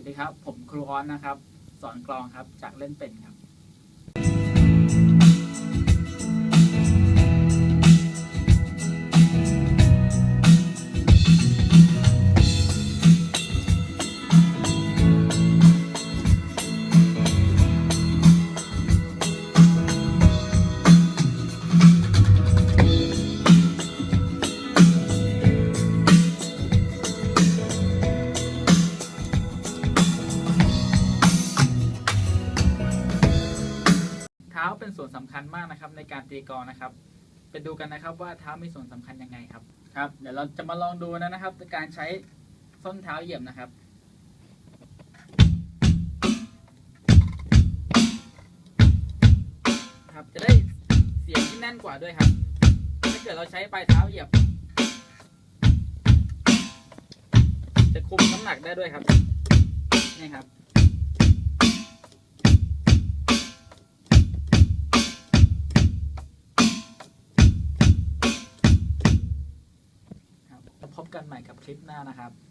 สวัสดีครับ ผมครูออนนะครับ สอนกลองครับ จากเล่นเป็นครับ ท้าเป็นส่วนสำคัญมากนะครับ ในการตีกลองนะครับ ไปดูกันนะครับว่าเท้ามีส่วนสำคัญยังไงครับ ครับ เดี๋ยวเราจะมาลองดูนะครับ การใช้ส้นเท้าเหยียบนะครับครับจะได้เสียงที่แน่นกว่าด้วยครับ ถ้าเกิดเราใช้ปลายเท้าเหยียบ จะคุมน้ำหนักได้ด้วยครับนี่ครับ กันใหม่กับคลิปหน้านะครับ